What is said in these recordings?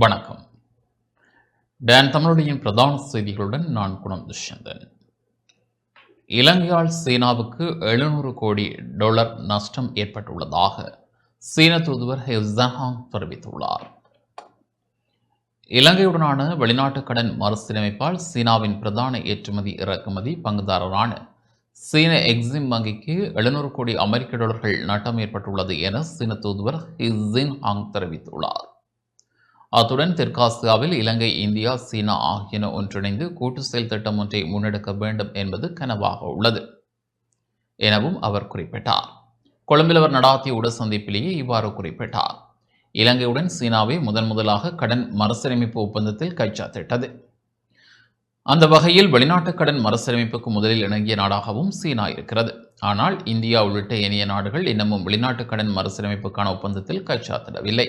வணக்கம். டேன் தமிழுடையின் பிரதான செய்திகளுடன் நான் குணம் துஷ்யந்தன். இலங்கையால் சீனாவுக்கு எழுநூறு கோடி டாலர் நஷ்டம் ஏற்பட்டுள்ளதாக சீன தூதுவர் ஹே தெரிவித்துள்ளார். இலங்கையுடனான வெளிநாட்டு கடன் மறுசீரமைப்பால் சீனாவின் பிரதான ஏற்றுமதி இறக்குமதி பங்குதாரரான சீன எக்ஸிம் வங்கிக்கு எழுநூறு கோடி அமெரிக்க டாலர்கள் நட்டம் ஏற்பட்டுள்ளது என சீன தூதுவர் ஹிசின் ஹாங் தெரிவித்துள்ளார். அத்துடன் தெற்காசியாவில் இலங்கை இந்தியா சீனா ஆகியன ஒன்றிணைந்து கூட்டு செயல் திட்டம் ஒன்றை முன்னெடுக்க வேண்டும் என்பது கனவாக உள்ளது எனவும் அவர் குறிப்பிட்டார். கொழும்பில் அவர் நடாத்திய உட சந்திப்பிலேயே இவ்வாறு குறிப்பிட்டார். இலங்கையுடன் சீனாவை முதன் முதலாக கடன் மறுசீரமைப்பு ஒப்பந்தத்தில் கைச்சாத்திட்டது. அந்த வகையில் வெளிநாட்டு கடன் மறுசீரமைப்புக்கு முதலில் இணங்கிய நாடாகவும் சீனா இருக்கிறது. ஆனால் இந்தியா உள்ளிட்ட ஏனைய நாடுகள் இன்னமும் வெளிநாட்டு கடன் மறுசீரமைப்புக்கான ஒப்பந்தத்தில் கைச்சாத்திடவில்லை.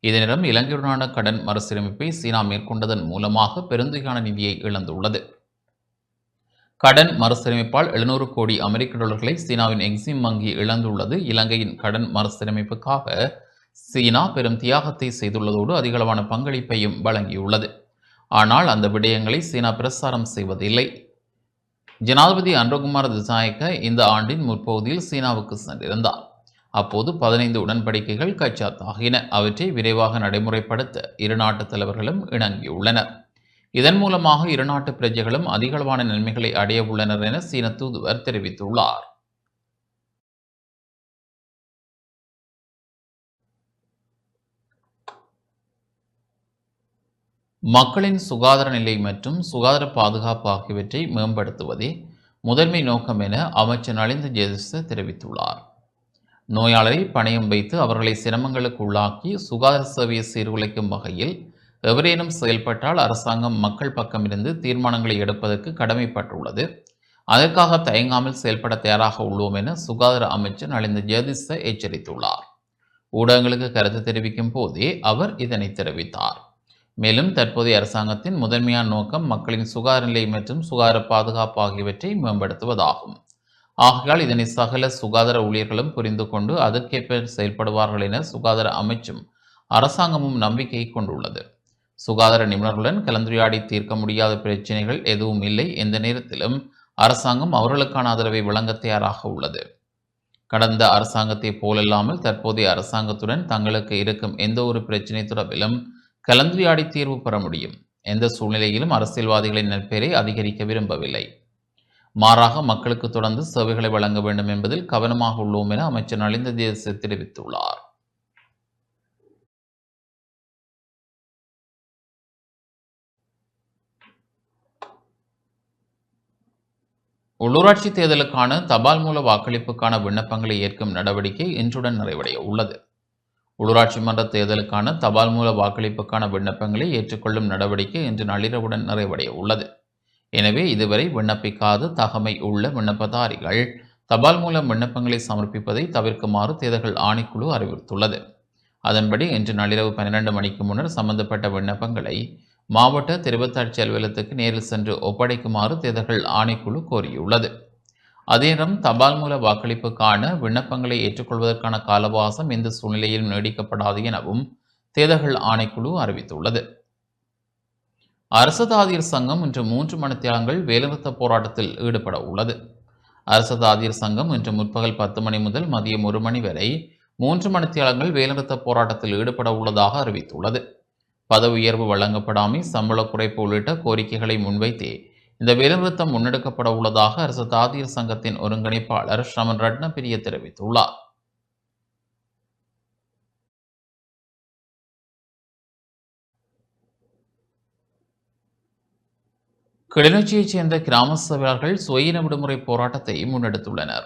இதனிடம் இலங்கையுடனான கடன் மறுசீரமைப்பை சீனா மேற்கொண்டதன் மூலமாக பெருந்தொகையான நிதியை இழந்துள்ளது. கடன் மறுசீரமைப்பால் எழுநூறு கோடி அமெரிக்க டாலர்களை சீனாவின் எக்ஸிம் வங்கி இழந்துள்ளது. இலங்கையின் கடன் மறுசீரமைப்புக்காக சீனா பெரும் தியாகத்தை செய்துள்ளதோடு அதிகளவான பங்களிப்பையும் வழங்கியுள்ளது. ஆனால் அந்த விடயங்களை சீனா பிரசாரம் செய்வதில்லை. ஜனாதிபதி அன்றகுமார் திசாயக்க இந்த ஆண்டின் முற்பகுதியில் சீனாவுக்கு சென்றிருந்தார். அப்போது பதினைந்து உடன்படிக்கைகள் கைச்சாத்தாகின. அவற்றை விரைவாக நடைமுறைப்படுத்த இரு நாட்டு தலைவர்களும் இணங்கியுள்ளனர். இதன் மூலமாக இரு நாட்டு பிரஜைகளும் அதிகளவான நன்மைகளை அடைய உள்ளனர் என சீன தூதுவர் தெரிவித்துள்ளார். மக்களின் சுகாதார நிலை மற்றும் சுகாதார பாதுகாப்பு ஆகியவற்றை மேம்படுத்துவதே முதன்மை நோக்கம் என அமைச்சர் நலிந்த ஜெயதிச தெரிவித்துள்ளார். நோயாளரை பணியம் வைத்து அவர்களை சிரமங்களுக்கு உள்ளாக்கி சுகாதார சேவையை சீர்குலைக்கும் வகையில் எவரேனும் செயல்பட்டால் அரசாங்கம் மக்கள் பக்கமிருந்து தீர்மானங்களை எடுப்பதற்கு கடமைப்பட்டுள்ளது. அதற்காக தயங்காமல் செயல்பட தயாராக உள்ளோம் என சுகாதார அமைச்சர் நலிந்த ஜெயதிச எச்சரித்துள்ளார். ஊடகங்களுக்கு கருத்து தெரிவிக்கும் போதே அவர் இதனை தெரிவித்தார். மேலும் தற்போதைய அரசாங்கத்தின் முதன்மையான நோக்கம் மக்களின் சுகாதார நிலை மற்றும் சுகாதார பாதுகாப்பு ஆகியவற்றை மேம்படுத்துவதாகும். ஆகையால் இதனை சகல சுகாதார ஊழியர்களும் புரிந்து கொண்டு அதற்கேற்ப செயல்படுவார்கள் என சுகாதார அமைச்சும் அரசாங்கமும் நம்பிக்கை கொண்டுள்ளது. சுகாதார நிபுணர்களுடன் கலந்துரையாடி தீர்க்க முடியாத பிரச்சினைகள் எதுவும் இல்லை. எந்த நேரத்திலும் அரசாங்கம் அவர்களுக்கான ஆதரவை வழங்க தயாராக உள்ளது. கடந்த அரசாங்கத்தை போலல்லாமல் தற்போதைய அரசாங்கத்துடன் தங்களுக்கு இருக்கும் எந்த ஒரு பிரச்சினை தொடர்பிலும் கலந்துரையாடி தீர்வு பெற முடியும். எந்த சூழ்நிலையிலும் அரசியல்வாதிகளின் நற்பெயரை அதிகரிக்க விரும்பவில்லை. மாறாக மக்களுக்கு தொடர்ந்து சேவைகளை வழங்க வேண்டும் என்பதில் கவனமாக உள்ளோம் என அமைச்சர் நலிந்த தேச தெரிவித்துள்ளார். உள்ளூராட்சி தேர்தலுக்கான தபால் மூல வாக்களிப்புக்கான விண்ணப்பங்களை ஏற்கும் நடவடிக்கை இன்றுடன் நிறைவடைய உள்ளது. உள்ளூராட்சி மன்ற தேர்தலுக்கான தபால் மூல வாக்களிப்புக்கான விண்ணப்பங்களை ஏற்றுக்கொள்ளும் நடவடிக்கை இன்று நள்ளிரவுடன் நிறைவடைய உள்ளது. எனவே இதுவரை விண்ணப்பிக்காத தகமை உள்ள விண்ணப்பதாரிகள் தபால் மூலம் விண்ணப்பங்களை சமர்ப்பிப்பதை தவிர்க்குமாறு தேர்தல்கள் ஆணைக்குழு அறிவுறுத்துள்ளது. அதன்படி இன்று நள்ளிரவு பன்னிரண்டு மணிக்கு முன்னர் சம்பந்தப்பட்ட விண்ணப்பங்களை மாவட்ட திருவத்தாட்சி அலுவலகத்துக்கு நேரில் சென்று ஒப்படைக்குமாறு தேர்தல்கள் ஆணைக்குழு கோரியுள்ளது. அதேநேரம் தபால் மூல வாக்களிப்புக்கான விண்ணப்பங்களை ஏற்றுக்கொள்வதற்கான காலவாசம் எந்த சூழ்நிலையிலும் நீடிக்கப்படாது எனவும் தேர்தல்கள் ஆணைக்குழு அறிவித்துள்ளது. அரசதாதியர் சங்கம் இன்று மூன்று மணித்தியாலங்கள் வேலைநிறுத்த போராட்டத்தில் ஈடுபட உள்ளது. அரசதாதியர் சங்கம் இன்று முற்பகல் பத்து மணி முதல் மதியம் ஒரு மணி வரை மூன்று மணித்தியாலங்கள் வேலைநிறுத்த போராட்டத்தில் ஈடுபட உள்ளதாக அறிவித்துள்ளது. பதவி உயர்வு வழங்கப்படாமை சம்பள குறைப்பு உள்ளிட்ட கோரிக்கைகளை முன்வைத்தே இந்த வேலைநிறுத்தம் முன்னெடுக்கப்பட உள்ளதாக அரசு தாதியர் சங்கத்தின் ஒருங்கிணைப்பாளர் ஷமன் ரட்னபிரிய தெரிவித்துள்ளார். கிளிநொச்சியைச் சேர்ந்த கிராம சபையாளர்கள் சுயின விடுமுறை போராட்டத்தை முன்னெடுத்துள்ளனர்.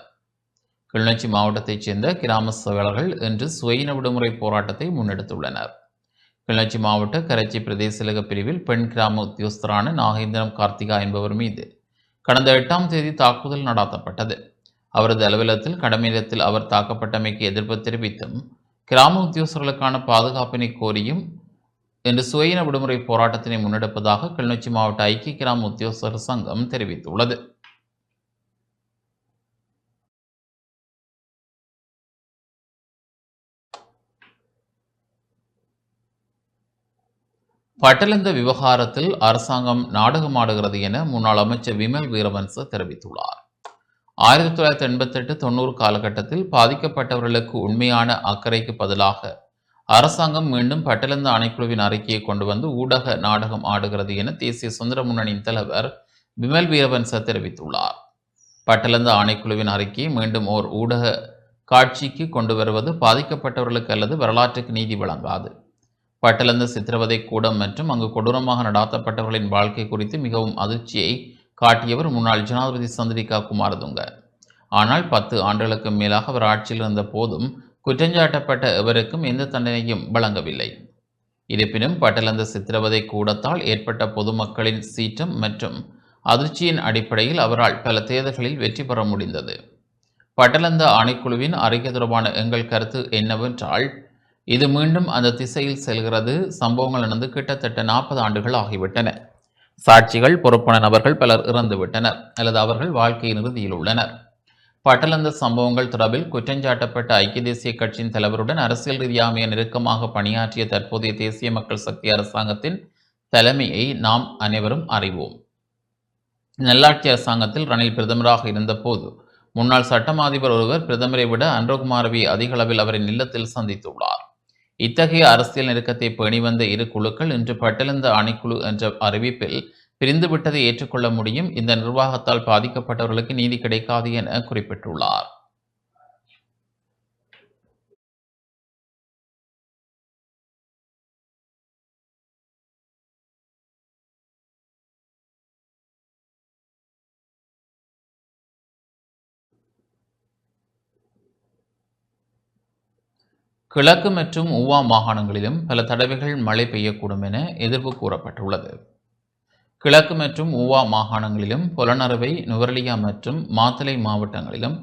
கிளிநொச்சி மாவட்டத்தைச் சேர்ந்த கிராம சபையாளர்கள் இன்று சுயின விடுமுறை போராட்டத்தை முன்னெடுத்துள்ளனர். கிளிநொச்சி மாவட்ட கரைச்சி பிரதேசலக பிரிவில் பெண் கிராம உத்தியோஸ்தரான நாகேந்திரம் கார்த்திகா என்பவர் மீது கடந்த எட்டாம் தேதி தாக்குதல் நடாத்தப்பட்டது. அவரது அலுவலகத்தில் கடமையிடத்தில் அவர் தாக்கப்பட்டமைக்கு எதிர்ப்பு தெரிவித்தும் கிராம உத்தியோஸ்தர்களுக்கான பாதுகாப்பினை கோரியும் என்று சுயின விடுமுறை போராட்டத்தினை முன்னெடுப்பதாக கிளிநொச்சி மாவட்ட ஐக்கிய கிராம உத்தியோகர் சங்கம் தெரிவித்துள்ளது. பட்டலந்த விவகாரத்தில் அரசாங்கம் நாடகமாடுகிறது என முன்னாள் அமைச்சர் விமல் வீரவன்ச தெரிவித்துள்ளார். ஆயிரத்தி தொள்ளாயிரத்தி எண்பத்தெட்டு தொண்ணூறு காலகட்டத்தில் பாதிக்கப்பட்டவர்களுக்கு உண்மையான அக்கறைக்கு பதிலாக அரசாங்கம் மீண்டும் பட்டலந்து ஆணைக்குழுவின் அறிக்கையை கொண்டு வந்து ஊடக நாடகம் ஆடுகிறது என தேசிய சுந்தர முன்னணியின் தலைவர் விமல் வீரவன்ச தெரிவித்துள்ளார். பட்டலந்து ஆணைக்குழுவின் அறிக்கையை மீண்டும் ஓர் ஊடக காட்சிக்கு கொண்டு வருவது பாதிக்கப்பட்டவர்களுக்கு அல்லது வரலாற்றுக்கு நீதி வழங்காது. பட்டலந்த சித்திரவதை கூடம் மற்றும் அங்கு கொடூரமாக நடாத்தப்பட்டவர்களின் வாழ்க்கை குறித்து மிகவும் அதிர்ச்சியை காட்டியவர் முன்னாள் ஜனாதிபதி சந்திரிகா குமாரதுங்க. ஆனால் பத்து ஆண்டுகளுக்கு மேலாக அவர் ஆட்சியில் இருந்த போதும் குற்றஞ்சாட்டப்பட்ட எவருக்கும் எந்த தண்டனையும் வழங்கவில்லை. இருப்பினும் பட்டலந்த சித்திரவதை கூடத்தால் ஏற்பட்ட பொதுமக்களின் சீற்றம் மற்றும் அதிர்ச்சியின் அடிப்படையில் அவரால் பல தேர்தல்களில் வெற்றி பெற முடிந்தது. பட்டலந்த ஆணைக்குழுவின் அறிக்கை தொடர்பான எங்கள் கருத்து என்னவென்றால் இது மீண்டும் அந்த திசையில் செல்கிறது. சம்பவங்கள் நடந்து கிட்டத்தட்ட நாற்பது ஆண்டுகள் ஆகிவிட்டன. சாட்சிகள் பொறுப்பான நபர்கள் பலர் இறந்துவிட்டனர் அல்லது அவர்கள் வாழ்க்கையின் இறுதியில் உள்ளனர். பட்டலந்த சம்பவங்கள் தொடர்பில் குற்றஞ்சாட்டப்பட்ட ஐக்கிய தேசிய கட்சியின் தலைவருடன் அரசியல் ரீதியாக மிக நெருக்கமாக பணியாற்றிய தற்போதைய தேசிய மக்கள் சக்தி அரசாங்கத்தின் தலைமையை நாம் அனைவரும் அறிவோம். நல்லாட்சி அரசாங்கத்தில் ரணில் பிரதமராக இருந்தபோது முன்னாள் சட்டம் அதிபர் ஒருவர் பிரதமரை விட அன்றகுமாரவி அதிக அளவில் அவரின் இல்லத்தில் சந்தித்துள்ளார். இத்தகைய அரசியல் நெருக்கத்தை பேணி வந்த இரு குழுக்கள் இன்று பட்டலந்த அணிக்குழு என்ற அறிவிப்பில் பிரிந்துவிட்டதை ஏற்றுக்கொள்ள முடியும். இந்த நிர்வாகத்தால் பாதிக்கப்பட்டவர்களுக்கு நீதி கிடைக்காது என குறிப்பிட்டுள்ளார். கிழக்கு மற்றும் ஊவா மாகாணங்களிலும் பல தடவைகள் மழை பெய்யக்கூடும் என எதிர்ப்பு கூறப்பட்டுள்ளது. கிழக்கு மற்றும் ஊவா மாகாணங்களிலும் புலனறுவை நுவரலியா மற்றும் மாத்தளை மாவட்டங்களிலும்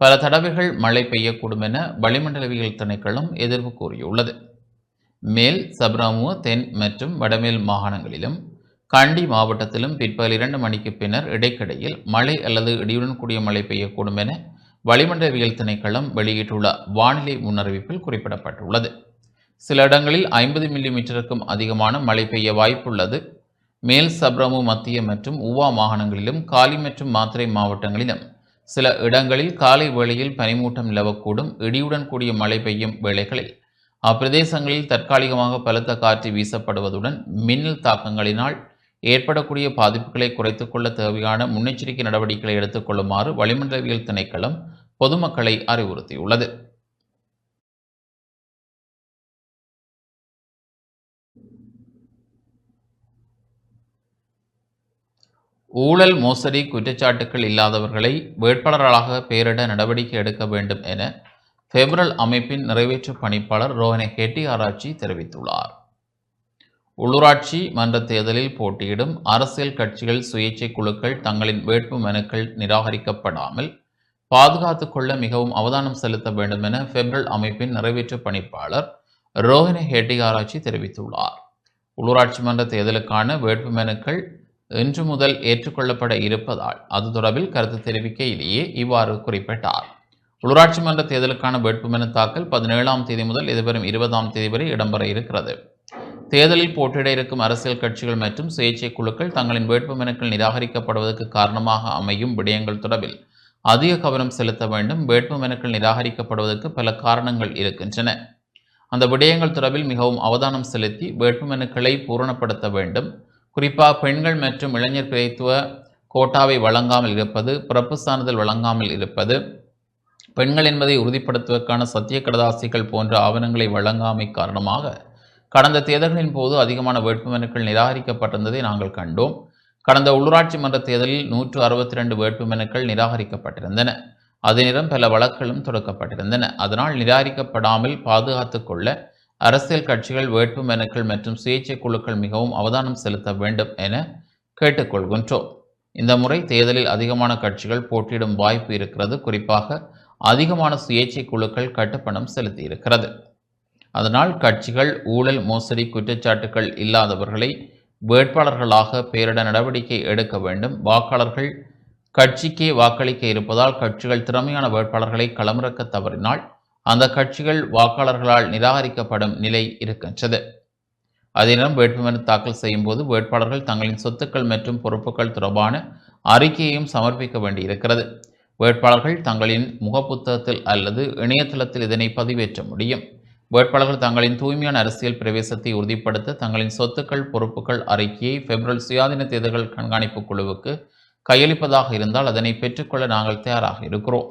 பல தடவைகள் மழை பெய்யக்கூடும் என வளிமண்டலவியல் திணைக்களம் எதிர்ப்பு கூறியுள்ளது. மேல் சப்ராமுவ தென் மற்றும் வடமேல் மாகாணங்களிலும் கண்டி மாவட்டத்திலும் பிற்பகல் இரண்டு மணிக்கு பின்னர் இடைக்கிடையில் மழை அல்லது இடியுடன் கூடிய மழை பெய்யக்கூடும் என வளிமண்டலவியல் திணைக்களம் வெளியிட்டுள்ள வானிலை முன்னறிவிப்பில் குறிப்பிடப்பட்டுள்ளது. சில இடங்களில் ஐம்பது மில்லி மீட்டருக்கும் அதிகமான மழை பெய்ய வாய்ப்புள்ளது. மேல் சப்ரமு மத்திய மற்றும் உவா மாகாணங்களிலும் காலி மற்றும் மாத்திரை மாவட்டங்களிலும். சில இடங்களில் காலை வேளையில் பனிமூட்டம் நிலவக்கூடும். இடியுடன் கூடிய மழை பெய்யும் வேளைகளில். அப்பிரதேசங்களில் தற்காலிகமாக பலத்த காற்று வீசப்படுவதுடன் மின்னல் தாக்கங்களினால் ஏற்படக்கூடிய பாதிப்புகளை குறைத்துக் கொள்ள தேவையான முன்னெச்சரிக்கை நடவடிக்கைகளை எடுத்துக்கொள்ளுமாறு வளிமண்டலவியல் திணைக்களம் பொதுமக்களை அறிவுறுத்தியுள்ளது. ஊழல் மோசடி குற்றச்சாட்டுக்கள் இல்லாதவர்களை வேட்பாளர்களாக பெயரிட நடவடிக்கை எடுக்க வேண்டும் என பெப்ரல் அமைப்பின் நிறைவேற்று பணிப்பாளர் ரோஹனே ஹெட்டி ஆராய்ச்சி தெரிவித்துள்ளார். உள்ளூராட்சி மன்ற தேர்தலில் போட்டியிடும் அரசியல் கட்சிகள் சுயேட்சை குழுக்கள் தங்களின் வேட்பு மனுக்கள் நிராகரிக்கப்படாமல் பாதுகாத்து கொள்ள மிகவும் அவதானம் செலுத்த வேண்டும் என பெப்ரல் அமைப்பின் நிறைவேற்று பணிப்பாளர் ரோஹினி ஹெட்டி ஆராய்ச்சி தெரிவித்துள்ளார். உள்ளூராட்சி மன்ற தேர்தலுக்கான வேட்புமனுக்கள் இன்று முதல் ஏற்றுக்கொள்ளப்பட இருப்பதால் அது தொடர்பில் கருத்து தெரிவிக்கையிலேயே இவ்வாறு குறிப்பிட்டார். உள்ளூராட்சி மன்ற தேர்தலுக்கான வேட்புமனு தாக்கல் பதினேழாம் தேதி முதல் எதிர்வரும் இருபதாம் தேதி வரை இடம்பெற இருக்கிறது. தேர்தலில் போட்டியிட இருக்கும் அரசியல் கட்சிகள் மற்றும் சுயேட்சை குழுக்கள் தங்களின் வேட்புமனுக்கள் நிராகரிக்கப்படுவதற்கு காரணமாக அமையும் விடயங்கள் தொடர்பில் அதிக கவனம் செலுத்த வேண்டும். வேட்புமனுக்கள் நிராகரிக்கப்படுவதற்கு பல காரணங்கள் இருக்கின்றன. அந்த விடயங்கள் தொடர்பில் மிகவும் அவதானம் செலுத்தி வேட்புமனுக்களை பூரணப்படுத்த வேண்டும். குறிப்பாக பெண்கள் மற்றும் இளைஞர் பிரித்துவ கோட்டாவை வழங்காமல் இருப்பது பிறப்பு சான்றிதழ் வழங்காமல் இருப்பது பெண்கள் என்பதை உறுதிப்படுத்துவதற்கான சத்திய கடதாசிகள் போன்ற ஆவணங்களை வழங்காமை காரணமாக கடந்த தேர்தல்களின் போது அதிகமான வேட்புமனுக்கள் நிராகரிக்கப்பட்டிருந்ததை நாங்கள் கண்டோம். கடந்த உள்ளூராட்சி மன்ற தேர்தலில் நூற்று அறுபத்தி ரெண்டு வேட்புமனுக்கள் நிராகரிக்கப்பட்டிருந்தன. அதனிடம் பல வழக்குகளும் தொடக்கப்பட்டிருந்தன. அதனால் நிராகரிக்கப்படாமல் பாதுகாத்து கொள்ள அரசியல் கட்சிகள் வேட்புமனுக்கள் மற்றும் சுயேட்சை குழுக்கள் மிகவும் அவதானம் செலுத்த வேண்டும் என கேட்டுக்கொள்கின்றோம். இந்த முறை தேர்தலில் அதிகமான கட்சிகள் போட்டியிடும் வாய்ப்பு இருக்கிறது. குறிப்பாக அதிகமான சுயேட்சை குழுக்கள் கட்டுப்பணம் செலுத்தியிருக்கிறது. அதனால் கட்சிகள் ஊழல் மோசடி குற்றச்சாட்டுகள் இல்லாதவர்களை வேட்பாளர்களாக பெயரிட நடவடிக்கை எடுக்க வேண்டும். வாக்காளர்கள் கட்சிக்கே வாக்களிக்க இருப்பதால் கட்சிகள் திறமையான வேட்பாளர்களை களமிறக்க தவறினால் அந்த கட்சிகள் வாக்காளர்களால் நிராகரிக்கப்படும் நிலை இருக்கின்றது. அதனிடம் வேட்புமனு தாக்கல் செய்யும் போது வேட்பாளர்கள் தங்களின் சொத்துக்கள் மற்றும் பொறுப்புகள் தொடர்பான அறிக்கையையும் சமர்ப்பிக்க வேண்டியிருக்கிறது. வேட்பாளர்கள் தங்களின் முகப்புத்தகத்தில் அல்லது இணையதளத்தில் இதனை பதிவேற்ற முடியும். வேட்பாளர்கள் தங்களின் தூய்மையான அரசியல் பிரவேசத்தை உறுதிப்படுத்த தங்களின் சொத்துக்கள் பொறுப்புகள் அறிக்கையை பெப்ரல் சுயாதீன தேர்தல்கள் கண்காணிப்பு குழுவுக்கு கையளிப்பதாக இருந்தால் அதனை பெற்றுக்கொள்ள நாங்கள் தயாராக இருக்கிறோம்.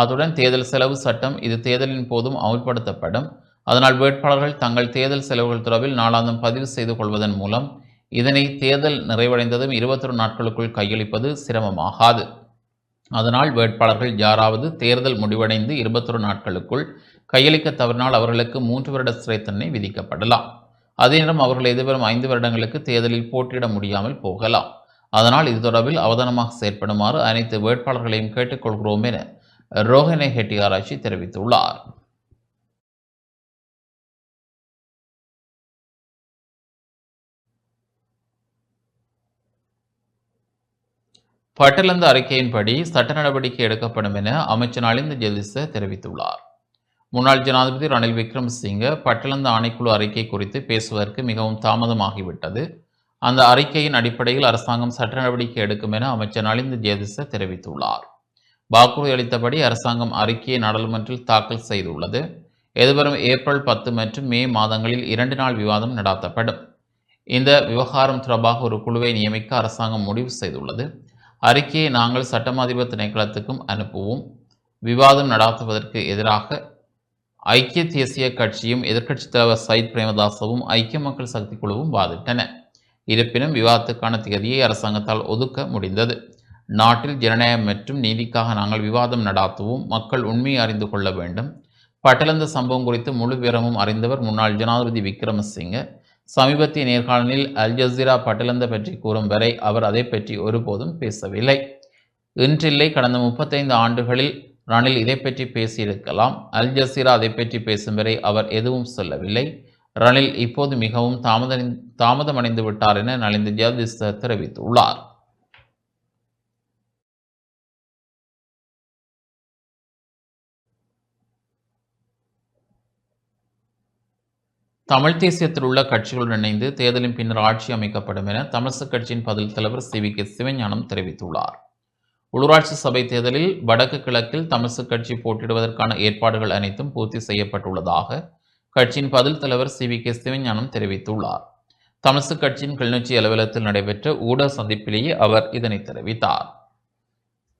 அத்துடன் தேர்தல் செலவு சட்டம் இது தேர்தலின் போதும் அமல்படுத்தப்படும். அதனால் வேட்பாளர்கள் தங்கள் தேர்தல் செலவுகள் தொடர்பில் நாளாந்தம் பதிவு செய்து கொள்வதன் மூலம் இதனை தேர்தல் நிறைவடைந்ததும் இருபத்தொரு நாட்களுக்குள் கையளிப்பது சிரமமாகாது. அதனால் வேட்பாளர்கள் யாராவது தேர்தல் முடிவடைந்து இருபத்தொரு நாட்களுக்குள் கையளிக்க தவறினால் அவர்களுக்கு மூன்று வருட சிறை தண்டனை விதிக்கப்படலாம். அதே நேரம் அவர்கள் எதிர்வரும் ஐந்து வருடங்களுக்கு தேர்தலில் போட்டியிட முடியாமல் போகலாம். அதனால் இது தொடர்பில் அவதானமாக செயற்படுமாறு அனைத்து வேட்பாளர்களையும் கேட்டுக்கொள்கிறோம் என ரோஹனே ஹெட்டி ஆராய்ச்சி தெரிவித்துள்ளார். பட்டலந்த அறிக்கையின்படி சட்ட நடவடிக்கை எடுக்கப்படும் என அமைச்சர் நலிந்த ஜெலிச தெரிவித்துள்ளார். முன்னாள் ஜனாதிபதி ரணில் விக்ரமசிங்க பட்டலந்த ஆணைக்குழு அறிக்கை குறித்து பேசுவதற்கு மிகவும் தாமதமாகிவிட்டது. அந்த அறிக்கையின் அடிப்படையில் அரசாங்கம் சட்ட நடவடிக்கை எடுக்கும் என அமைச்சர் நலிந்த ஜெயதிச தெரிவித்துள்ளார். வாக்குறுதி அளித்தபடி அரசாங்கம் அறிக்கையை நாடாளுமன்றில் தாக்கல் செய்துள்ளது. எதிர்வரும் ஏப்ரல் பத்து மற்றும் மே மாதங்களில் இரண்டு நாள் விவாதம் நடாத்தப்படும். இந்த விவகாரம் தொடர்பாக ஒரு குழுவை நியமிக்க அரசாங்கம் முடிவு செய்துள்ளது. அறிக்கையை நாங்கள் சட்டமாதிபர் திணைக்களத்துக்கும் அனுப்புவோம். விவாதம் நடாத்துவதற்கு எதிராக ஐக்கிய தேசிய கட்சியும் எதிர்க்கட்சித் தலைவர் சயித் பிரேமதாசவும் ஐக்கிய மக்கள் சக்தி குழுவும் வாதிட்டன. இருப்பினும் விவாதத்துக்கான தேதியை அரசாங்கத்தால் ஒதுக்க முடிந்தது. நாட்டில் ஜனநாயகம் மற்றும் நீதிக்காக நாங்கள் விவாதம் நடாத்துவோம். மக்கள் உண்மையை அறிந்து கொள்ள வேண்டும். பட்டலந்த சம்பவம் குறித்து முழு விவரமும் அறிந்தவர் முன்னாள் ஜனாதிபதி விக்ரமசிங்க. சமீபத்திய நேர்காணலில் அல் ஜசீரா பட்டலந்த பற்றி கூறும் வரை அவர் அதை பற்றி ஒருபோதும் பேசவில்லை. இன்றில்லை கடந்த முப்பத்தைந்து ஆண்டுகளில் ரணில் இதை பற்றி பேசியிருக்கலாம். அல் ஜசீரா அதை பற்றி பேசும் வரை அவர் எதுவும் சொல்லவில்லை. ரணில் இப்போது மிகவும் தாமத தாமதமடைந்து விட்டார் என நலிந்த ஜெயதிச தெரிவித்துள்ளார். தமிழ் தேசியத்தில் உள்ள கட்சிகளுடன் இணைந்து தேர்தலின் பின்னர் ஆட்சி அமைக்கப்படும் என தமிழக கட்சியின் பதில் தலைவர் சி வி கே சிவஞானம் தெரிவித்துள்ளார். உள்ளூராட்சி சபை தேர்தலில் வடக்கு கிழக்கில் தமிழக கட்சி போட்டியிடுவதற்கான ஏற்பாடுகள் அனைத்தும் பூர்த்தி செய்யப்பட்டுள்ளதாக கட்சியின் பதில் தலைவர் சி வி கே சிவஞானம் தெரிவித்துள்ளார். தமிழக கட்சியின் கிளிநொச்சி அலுவலகத்தில் நடைபெற்ற ஊடக சந்திப்பிலேயே அவர் இதனை தெரிவித்தார்.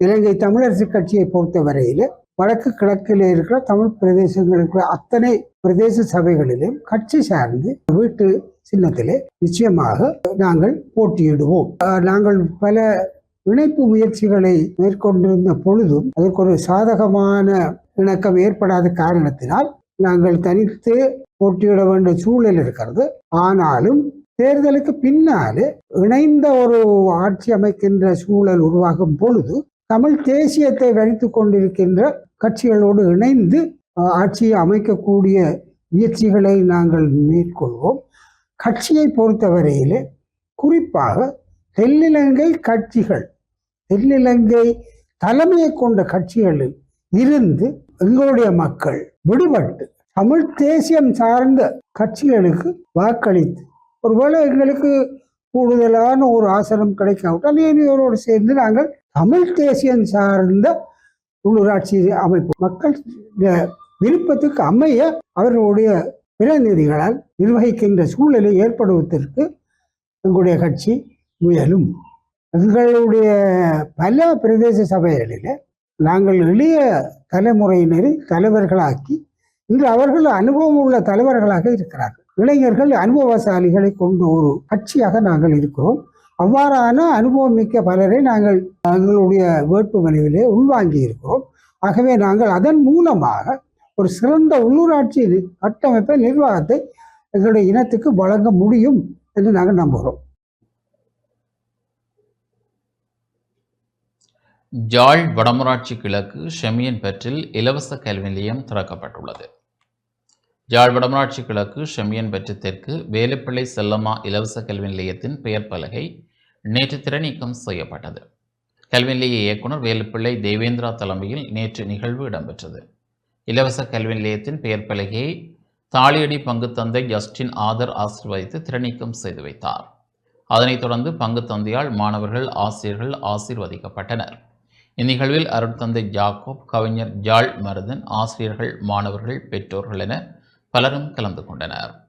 இலங்கை தமிழரசு கட்சியை பொறுத்தவரையில் வடக்கு கிழக்கில் இருக்கிற தமிழ் பிரதேசங்களுக்கு அத்தனை பிரதேச சபைகளிலும் கட்சி சார்ந்து வீட்டு சின்னத்திலே நிச்சயமாக நாங்கள் போட்டியிடுவோம். நாங்கள் பல இணைப்பு முயற்சிகளை மேற்கொண்டிருந்த பொழுதும் அதற்கு ஒரு சாதகமான இணக்கம் ஏற்படாத காரணத்தினால் நாங்கள் தனித்து போட்டியிட வேண்டிய சூழல் இருக்கிறது. ஆனாலும் தேர்தலுக்கு பின்னாலே இணைந்த ஒரு ஆட்சி அமைக்கின்ற சூழல் உருவாகும் பொழுது தமிழ் தேசியத்தை வரித்து கொண்டிருக்கின்ற கட்சிகளோடு இணைந்து ஆட்சியை அமைக்கக்கூடிய முயற்சிகளை நாங்கள் மேற்கொள்வோம். கட்சியை பொறுத்தவரையிலே குறிப்பாக தென்னிலங்கை கட்சிகள் தென்னிலங்கை தலைமையை கொண்ட கட்சிகளில் இருந்து எங்களுடைய மக்கள் விடுபட்டு தமிழ் தேசியம் சார்ந்த கட்சிகளுக்கு வாக்களித்து ஒருவேளை எங்களுக்கு கூடுதலான ஒரு ஆசனம் கிடைக்காவிட்டால் ஏனையோரோடு சேர்ந்து நாங்கள் தமிழ் தேசியம் சார்ந்த உள்ளூராட்சி அமைப்பு. மக்கள் விருப்பத்துக்கு அமைய அவர்களுடைய பிரதிநிதிகளால் நிர்வகிக்கின்ற சூழலை ஏற்படுவதற்கு எங்களுடைய கட்சி முயலும். எங்களுடைய பல பிரதேச சபைகளில் நாங்கள் எளிய தலைமுறையினரை தலைவர்களாக்கி இன்று அவர்கள் அனுபவம் உள்ள தலைவர்களாக இருக்கிறார்கள். இளைஞர்கள் அனுபவசாலிகளை கொண்ட ஒரு கட்சியாக நாங்கள் இருக்கிறோம். அவ்வாறான அனுபவம் மிக்க பலரை நாங்கள் எங்களுடைய வேட்புமனுவிலே உள்வாங்கி இருக்கிறோம். ஆகவே நாங்கள் அதன் மூலமாக ஒரு சிறந்த உள்ளூராட்சி கட்டமைப்பை நிர்வாகத்தை எங்களுடைய இனத்துக்கு வழங்க முடியும் என்று நாங்கள் நம்புகிறோம். ஜாழ் வடமராட்சி கிழக்கு ஷெமியன் பெற்றில் இலவச கல்வி நிலையம் திறக்கப்பட்டுள்ளது. ஜாழ் வடமராட்சி கிழக்கு ஷெமியன் பெற்று தெற்கு வேலுப்பிள்ளை செல்லம்மா இலவச கல்வி நிலையத்தின் பெயர் பலகை நேற்று திறநீக்கம் செய்யப்பட்டது. கல்வி நிலைய இயக்குனர் வேலுப்பிள்ளை தேவேந்திரா தலைமையில் நேற்று நிகழ்வு இடம்பெற்றது. இலவச கல்வி நிலையத்தின் பெயர் பலகையை தாளியடி பங்கு தந்தை ஜஸ்டின் ஆதர் ஆசீர்வதித்து திறநீக்கம் செய்து வைத்தார். அதனைத் தொடர்ந்து பங்கு தந்தையால் மாணவர்கள் ஆசிரியர்கள் ஆசீர்வதிக்கப்பட்டனர். இந்நிகழ்வில் அருட்தந்தை ஜாக்கோப் கவிஞர் ஜாழ் மருதன் ஆசிரியர்கள் மாணவர்கள் பெற்றோர்கள் என பலரும் கலந்து கொண்டனர்.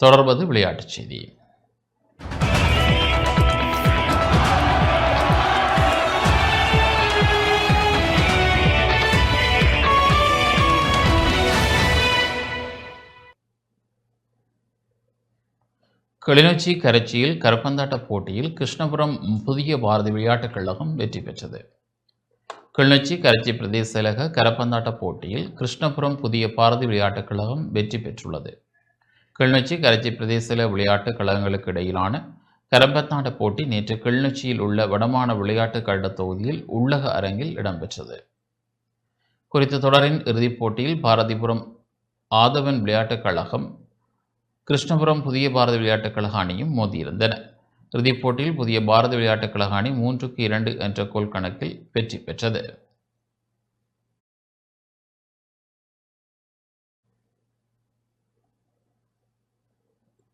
தொடர்வது விளையாட்டுச் செய்தி. கிளிநொச்சி கரைச்சியில் கரப்பந்தாட்ட போட்டியில் கிருஷ்ணபுரம் புதிய பாரதி விளையாட்டுக் கழகம் வெற்றி பெற்றது. கிளிநொச்சி கரைச்சி பிரதேச செயலக கரப்பந்தாட்ட போட்டியில் கிருஷ்ணபுரம் புதிய பாரதி விளையாட்டுக் கழகம் வெற்றி பெற்றுள்ளது. கிளிநொச்சி கரைச்சி பிரதேச விளையாட்டுக் கழகங்களுக்கு இடையிலான கரம்பத்தாட்ட போட்டி நேற்று கிளிநொச்சியில் உள்ள வடமான விளையாட்டுக் கழக தொகுதியில் உள்ளக அரங்கில் இடம்பெற்றது. குறித்த தொடரின் இறுதிப் போட்டியில் பாரதிபுரம் ஆதவன் விளையாட்டுக் கழகம் கிருஷ்ணபுரம் புதிய பாரதி விளையாட்டுக் கழக அணியும் மோதியிருந்தன. இறுதிப் போட்டியில் புதிய பாரதி விளையாட்டுக் கழக அணி மூன்றுக்கு இரண்டு என்ற கோல் கணக்கில் வெற்றி பெற்றது.